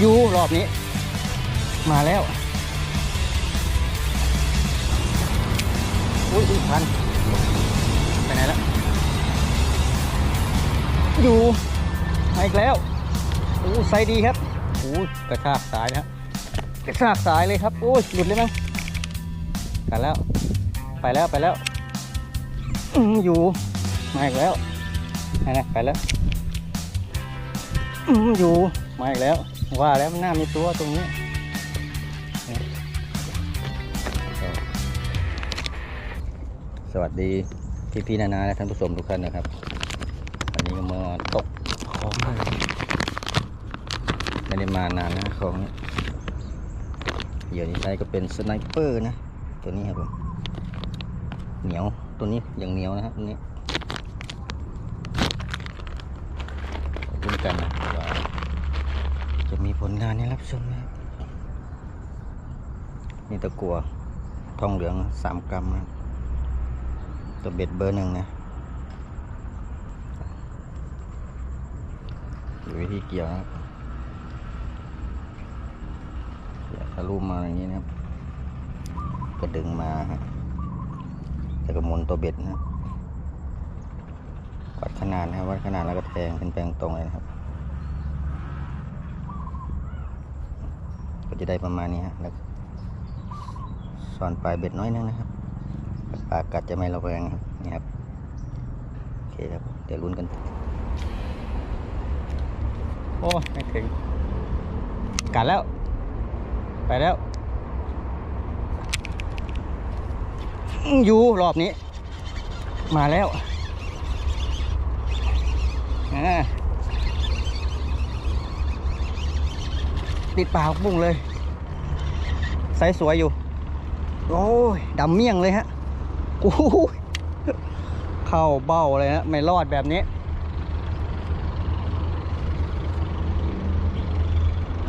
อยู่รอบนี้ มาแล้ว อุ้ยพันไปไหนแล้ว อยู่มาอีกแล้วโอ้ไซส์ดีครับโอ้กระชากสายนะกระชากสายเลยครับ โอ้ยหลุดเลยมั้งกันแล้ว ไปแล้วไปแล้วอยู่มาอีกแล้วนั่นนะไปแล้วอยู่มาอีกแล้ว ว่าแล้วมันน่ามีตัวตรงนี้สวัสดีพี่พี่ๆนานาและท่านผู้ชมทุกท่านนะครับวันนี้ก็มาตกของไม่ได้มานานนะของเหยื่อที่ใช้ก็เป็นสไนเปอร์นะ ตัวนี้ครับผมเหนียวตัวนี้อย่างเหนียวนะครับตัวนี้ลุ้นกันนะ มีผลงานให้รับชมนะครับนี่ตะกัวทองเหลืองสามกรัมตัวเบ็ดเบอร์หนึ่งนะดูวิธีเกี่ยวนะครับเกี่ยวทะลุมาอย่างนี้นะครับก็ดึงมาฮะแล้วก็หมุนตัวเบ็ดนะวัดขนาดนะครับวัดขนาดแล้วก็แทงเป็นแปลงตรงเลยนะครับ จะได้ประมาณนี้ฮะแล้วสอนปลายเบ็ดน้อยนึงนะครับปากกัดจะไม่ระแวงครับนี่ครับโอเคครับเดี๋ยวลุ้นกัน โอ้ไม่ถึงกัดแล้ว ไปแล้ว อยู่รอบนี้ มาแล้วอ่า ติดปากบุ้งเลยไซส์สวยอยู่ โอ้ยดำเมี่ยงเลยฮะโอ้ยเข้าเบ้าเลยฮะไม่รอดแบบนี้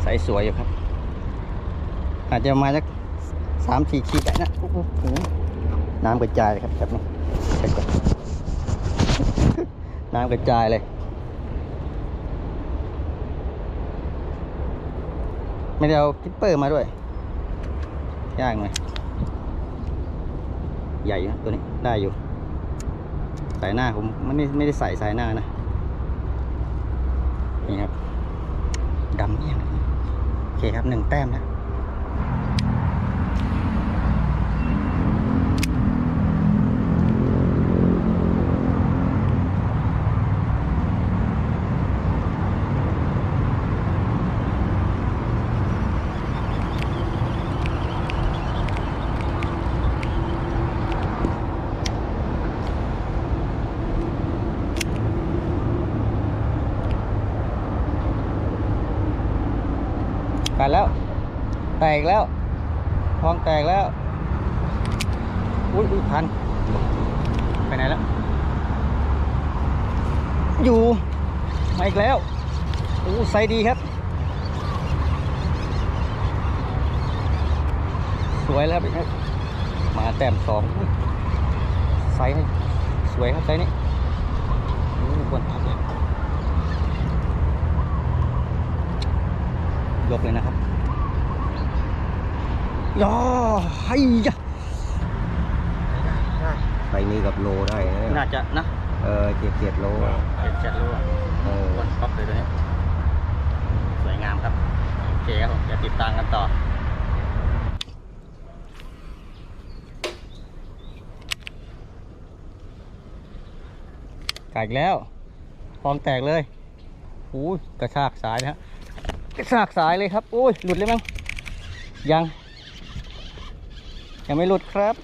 ใสสวยอยู่ครับ อาจจะมาจากสามสี่ขีดได้นะโอ้โหน้ำกระจายเลยครับแบบนี่น้ำกระจายเลย ไม่ได้เอาทิปเปอร์มาด้วย ยากหน่อยใหญ่นะตัวนี้ได้อยู่ สายหน้าผมไม่ได้ไม่ได้ใส่สายหน้านะ นี่ครับดำเนี่ยงเลยโอเคครับหนึ่งแต้มนะ กันแล้ว แตกแล้วทองแตกแล้ว อุ้ยอุ้ยพัน ไปไหนแล้ว อยู่มาอีกแล้วโอ้ไซส์ดีครับ สวยแล้วครับมาแต้มสองไซส์นี่สวยครับไซส์นี้โอ้บนพักเลย ยกเลยนะครับย่อให้ยะไปนี่กับโลได้นะน่าจะนะ เออเจ็ดเจ็ดโลเจ็ดเจ็ดรู้อะเออวนป๊อปเลยตัวนี้ สวยงามครับ โอเคครับผมจะติดตามกันต่อกาอีกแล้วฟองแตกเลยโอ้ยกระชากสายนะฮะ กระชากสายเลยครับ โอ้ย หลุดเลยมั้ง ยัง ยังไม่หลุดครับ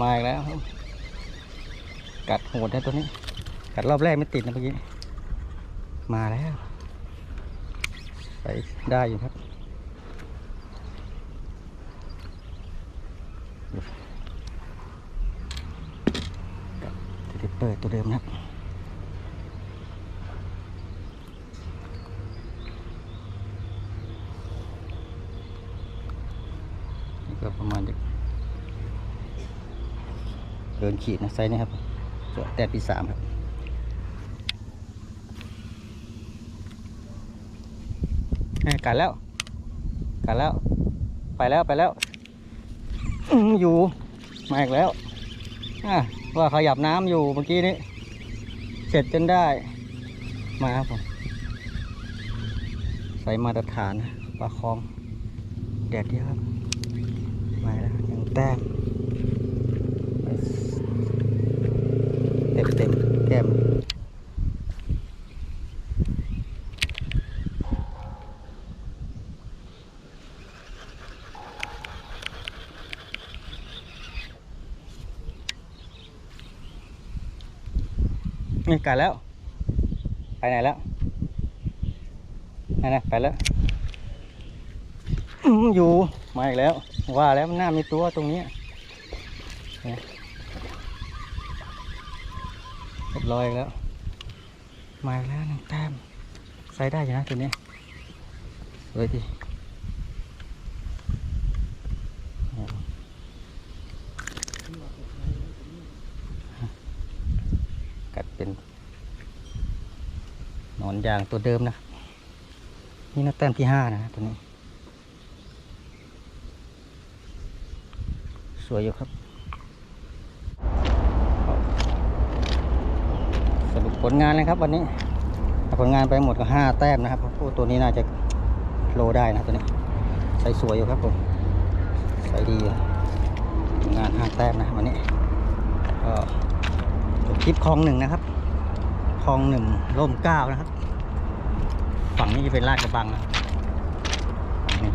มาอีกแล้วครับ กัดโหดนะตัวนี้ กัดรอบแรกไม่ติดนะเมื่อกี้ มาแล้ว ไปได้อยู่ครับจะเปิดตัวเดิมนะครับ นี่ก็ ประมาณเดินขีดนะไซส์นี้ครับตัวแต่ปีสามครับนี่กัดแล้วกัดแล้ว ไปแล้วไปแล้วอยู่มาอีกแล้วว่าขยับน้ำอยู่เมื่อกี้นี้เสร็จจนได้ มาครับผมใส่มาตรฐานปลาคลองแดดเดียวครับ มาแล้วยังแต้มเต็มเต็มๆแก้มนี่กัดแล้วไปไหนแล้วนั่นนะไปแล้วอื้ออยู่ มาอีกแล้ว ว่าแล้วมันน่ามีตัวตรงนี้เรียบร้อยอีกแล้ว มาแล้วหนึ่งแต้มใส่ได้อยู่นะตัวนี้เลยทีกัดเป็นหนอนยางตัวเดิมนะ นี่นะแต้มที่ห้านะตัวนี้ สวยอยู่ครับ สรุปผลงานเลยครับ วันนี้ผลงานไปหมดก็ห้าแต้มนะครับโอ้ตัวนี้น่าจะโลได้นะตัวนี้ใส่สวยอยู่ครับผมใส่ดีอยู่งานห้าแต้มนะวันนี้ก็จบคลิปคลองหนึ่งนะครับคลองหนึ่งร่มเก้านะครับ ฝั่งนี้จะเป็นลาดกระบังนะนี่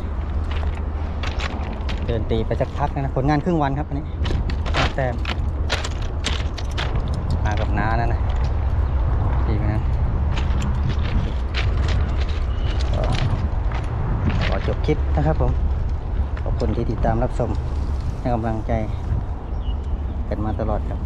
เดินตีไปสักพักนะผลงานครึ่งวันครับอันนี้ห้าแต้มมากับน้านะนะดีไหมนะขอจบคลิปนะครับผม ขอบคุณที่ติดตามรับชมให้กำลังใจ กันมาตลอดครับ